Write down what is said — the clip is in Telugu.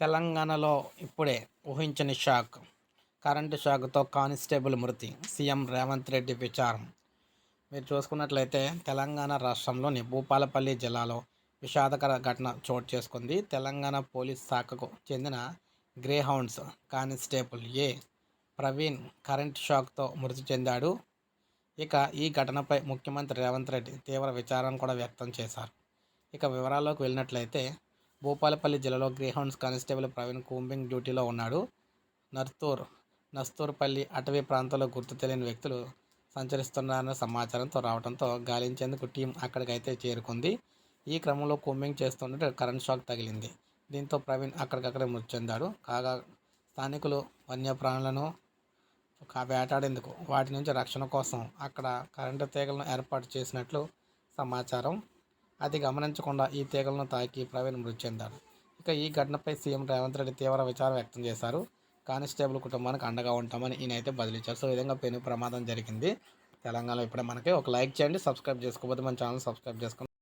తెలంగాణలో ఇప్పుడే ఊహించని షాక్. కరెంటు షాక్తో కానిస్టేబుల్ మృతి. సీఎం రేవంత్ రెడ్డి విచారం. మీరు చూసుకున్నట్లయితే తెలంగాణ రాష్ట్రంలోని భూపాలపల్లి జిల్లాలో విషాదకర ఘటన చోటు చేసుకుంది. తెలంగాణ పోలీస్ శాఖకు చెందిన Greyhounds constable A Praveen current షాక్తో మృతి చెందాడు. ఇక ఈ ఘటనపై ముఖ్యమంత్రి రేవంత్ రెడ్డి తీవ్ర విచారం కూడా వ్యక్తం చేశారు. ఇక వివరాల్లోకి వెళ్ళినట్లయితే భూపాలపల్లి జిల్లాలో గ్రేహౌండ్స్ కానిస్టేబుల్ ప్రవీణ్ కూంబింగ్ డ్యూటీలో ఉన్నాడు. నర్తూర్ నస్తూర్పల్లి అటవీ ప్రాంతంలో గుర్తు తెలియని వ్యక్తులు సంచరిస్తున్నారన్న సమాచారంతో రావడంతో గాలించేందుకు టీం అక్కడికైతే చేరుకుంది. ఈ క్రమంలో కూంబింగ్ చేస్తుంటే కరెంట్ షాక్ తగిలింది. దీంతో ప్రవీణ్ అక్కడికక్కడే మృతి చెందాడు. కాగా స్థానికులు వన్యప్రాణులను వేటాడేందుకు వాటి నుంచి రక్షణ కోసం అక్కడ కరెంటు తీగలను ఏర్పాటు చేసినట్లు సమాచారం అది గమనించకుండా ఈ తీగలను తాకి ప్రవీణ్ మృతి చెందాడు. ఇక ఈ ఘటనపై సీఎం రేవంత్ రెడ్డి తీవ్ర విచారం వ్యక్తం చేశారు. కానిస్టేబుల్ కుటుంబానికి అండగా ఉంటామని ఈయనైతే బదిలిచ్చారు. సో ఈ విధంగా పెను ప్రమాదం జరిగింది. తెలంగాణలో ఇప్పుడే మనకి ఒక లైక్ చేయండి సబ్స్క్రైబ్ చేసుకోకపోతే మన ఛానల్ సబ్స్క్రైబ్ చేసుకోండి.